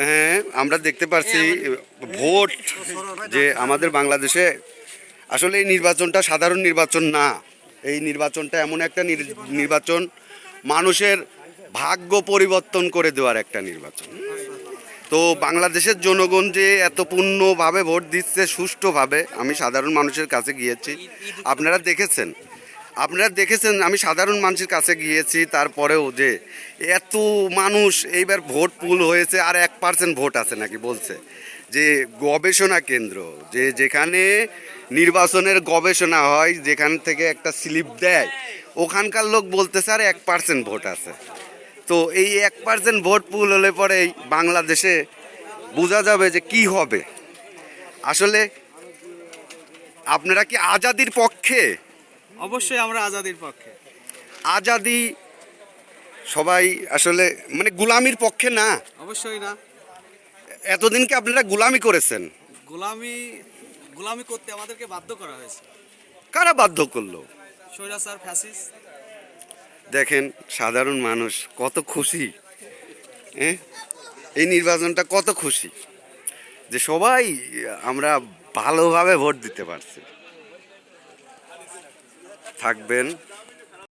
হ্যাঁ আমরা দেখতে পাচ্ছি ভোট যে আমাদের বাংলাদেশে আসলে এই নির্বাচনটা সাধারণ নির্বাচন না। এই নির্বাচনটা এমন একটা নির- নির্বাচন মানুষের ভাগ্য পরিবর্তন করে দেওয়ার একটা নির্বাচন। তো বাংলাদেশের জনগণ যে এত পূর্ণভাবে ভোট দিচ্ছে সুষ্ঠুভাবে আমি সাধারণ মানুষের কাছে গিয়েছি। আপনারা দেখেছেন আপনারা দেখেছেন, আমি সাধারণ মানুষের কাছে গিয়েছি, তারপরেও যে এত মানুষ এইবার ভোট পুল হয়েছে, আর এক পার্সেন্ট ভোট আছে নাকি বলছে। যে গবেষণা কেন্দ্র, যে যেখানে নির্বাচনের গবেষণা হয়, যেখান থেকে একটা স্লিপ দেয়, ওখানকার লোক বলতে আর এক পার্সেন্ট ভোট আছে। তো এই এক পার্সেন্ট ভোট পুল হলে পরেই বাংলাদেশে বোঝা যাবে যে কি হবে। আসলে আপনারা কি আজাদির পক্ষে অবশ্যই আমরা আজাদির পক্ষে। আজাদি সবাই আসলে মানে গুলামির পক্ষে না। অবশ্যই না। এতদিন কি আপনারা গুলামি করেছেন? গোলামি গোলামি করতে আমাদেরকে বাধ্য করা হয়েছে। কারা বাধ্য করল? স্বৈরাচার ফ্যাসিস দেখেন সাধারণ মানুষ কত খুশি হ্যাঁ? এই নির্বাচনটা কত খুশি যে সবাই আমরা ভালোভাবে ভোট দিতে পারছি। থাকবেন।